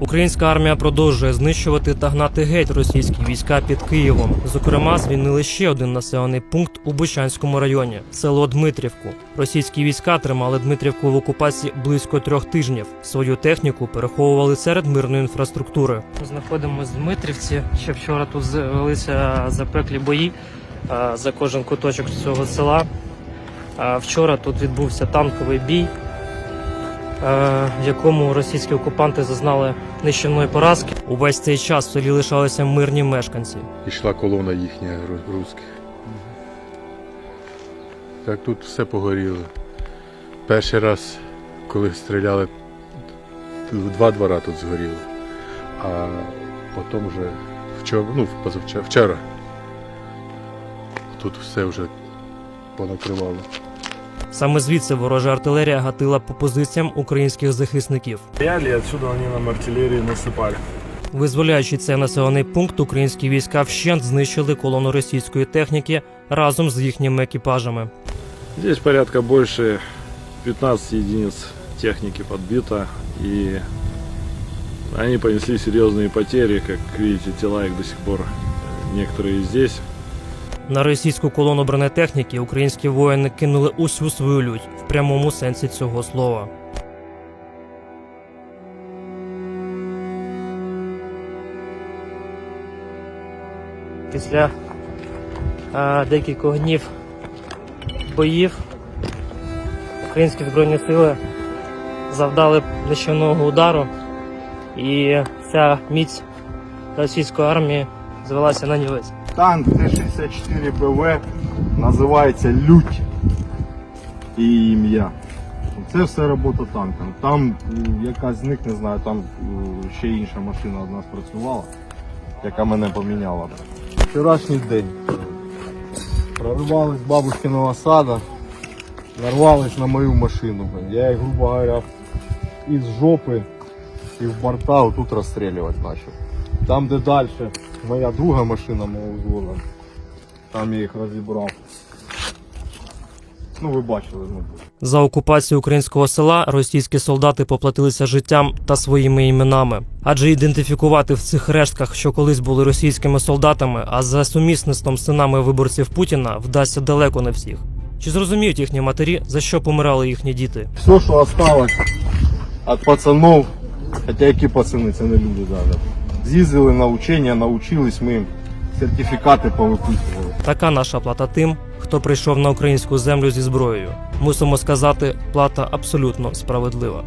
Українська армія продовжує знищувати та гнати геть російські війська під Києвом. Зокрема, звільнили ще один населений пункт у Бучанському районі село Дмитрівку. Російські війська тримали Дмитрівку в окупації близько трьох тижнів. Свою техніку переховували серед мирної інфраструктури. Знаходимося в Дмитрівці. Ще вчора тут велися запеклі бої за кожен куточок цього села. Вчора тут відбувся танковий бій, в якому російські окупанти зазнали нищівної поразки. Увесь цей час в селі лишалися мирні мешканці. Йшла колона їхня ру- русських. Так тут все погоріло. Перший раз, коли стріляли, два двора тут згоріло. А потім вже вчора, ну, позавчора, вчора тут все вже понакривало. Саме звідси ворожа артилерія гатила по позиціям українських захисників. Стояли, и отсюда они нам артиллерии насыпали. Визволяючи цей населений пункт, українські війська вщент знищили колону російської техніки разом з їхніми екіпажами. Здесь порядка больше 15 единиц техники подбито, и они понесли серьезные потери, как видите, тела их до сих пор э, некоторые здесь. На російську колону бронетехніки українські воїни кинули усю свою лють в прямому сенсі цього слова. Після е, декількох днів боїв українські збройні сили завдали нищівного удару, і ця міць російської армії звелася на нівець. Танк Т-64 БВ називається Лють і ім'я. Це все робота танка. Там якась з них, не знаю, там ще інша машина одна спрацювала, яка мене поміняла. Вчорашній день. Проривались з бабушкиного сада, нарвались на мою машину. Я їх, грубо говоря, із жопи і в борта отут розстрілювати почав. Там, де далі моя друга машина мого взвода, там я їх розібрав. Ну, ви бачили, мабуть. За окупацію українського села російські солдати поплатилися життям та своїми іменами, адже ідентифікувати в цих рештках, що колись були російськими солдатами, а за сумісництвом синами виборців Путіна вдасться далеко не всіх. Чи зрозуміють їхні матері, за що помирали їхні діти? Все, що осталось від пацанов, хоча які пацани, це не люди навіть. З'їздили на учення, навчились ми сертифікати повиписували. Така наша плата тим, хто прийшов на українську землю зі зброєю. Мусимо сказати, плата абсолютно справедлива.